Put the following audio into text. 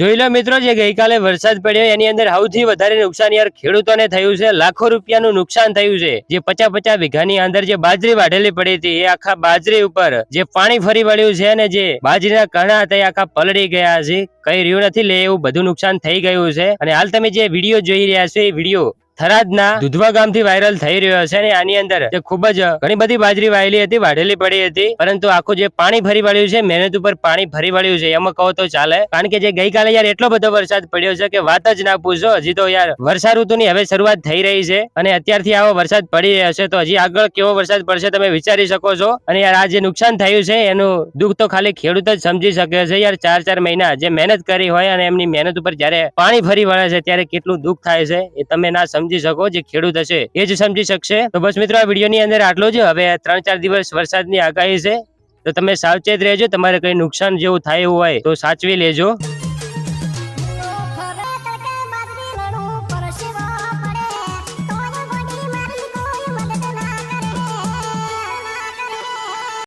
જોઈ લો મિત્રો, જે ગઈકાલે વરસાદ પડ્યો, એની અંદર સૌથી વધારે નુકસાન યાર ખેડૂતોને થયું છે. લાખો રૂપિયાનું નુકસાન થયું છે. જે પચાસ પચાસ વીઘાની અંદર જે બાજરી વાઢેલી પડી હતી, એ આખા બાજરી ઉપર જે પાણી ફરી વળ્યું છે અને જે બાજરીના કણા હતા, એ આખા પલળી ગયા છે. કઈ રહ્યું નથી લે, એવું બધું નુકસાન થઈ ગયું છે. અને હાલ તમે જે વીડિયો જોઈ રહ્યા છો, એ વીડિયો થરાદના દુધવા ગામથી વાયરલ થઈ રહ્યો છે અને આની અંદર જે ખૂબ જ ઘણી બધી બાજરી વાયેલી હતી, વાઢેલી પડી હતી, પરંતુ આખું જે પાણી ફરી વળ્યું છે, મહેનત ઉપર પાણી ફરી વળ્યું છે, એમાં કહો તો ચાલે. કારણ કે જે ગઈકાલે યાર એટલો બધો વરસાદ પડ્યો છે કે વાત જ ના પૂછો, હજી તો યાર વર્ષા ઋતુની હવે શરૂઆત થઈ રહી છે અને અત્યારથી આવો વરસાદ પડી રહ્યો છે, તો હજી આગળ કેવો વરસાદ પડશે તમે વિચારી શકો છો. અને યાર આ જે નુકસાન થયું છે, એનું દુઃખ તો ખાલી ખેડૂત જ સમજી શકે છે યાર, ચાર ચાર મહિના જે મહેનત કરી હોય અને એમની મહેનત ઉપર જ્યારે પાણી ફરી વળે છે, ત્યારે કેટલું દુઃખ થાય છે, એ તમે ના સમજી શકો જે ખેડૂત હશે, એ જ સમજી શકશે. તો બસ મિત્રો, આ વિડીયોની અંદર આટલું જ. હવે ત્રણ ચાર દિવસ વરસાદની આગાહી છે. તો તમે સાવચેત રહેજો, તમારે કઈ નુકસાન જેવું થાય હોય તો સાચવી લેજો.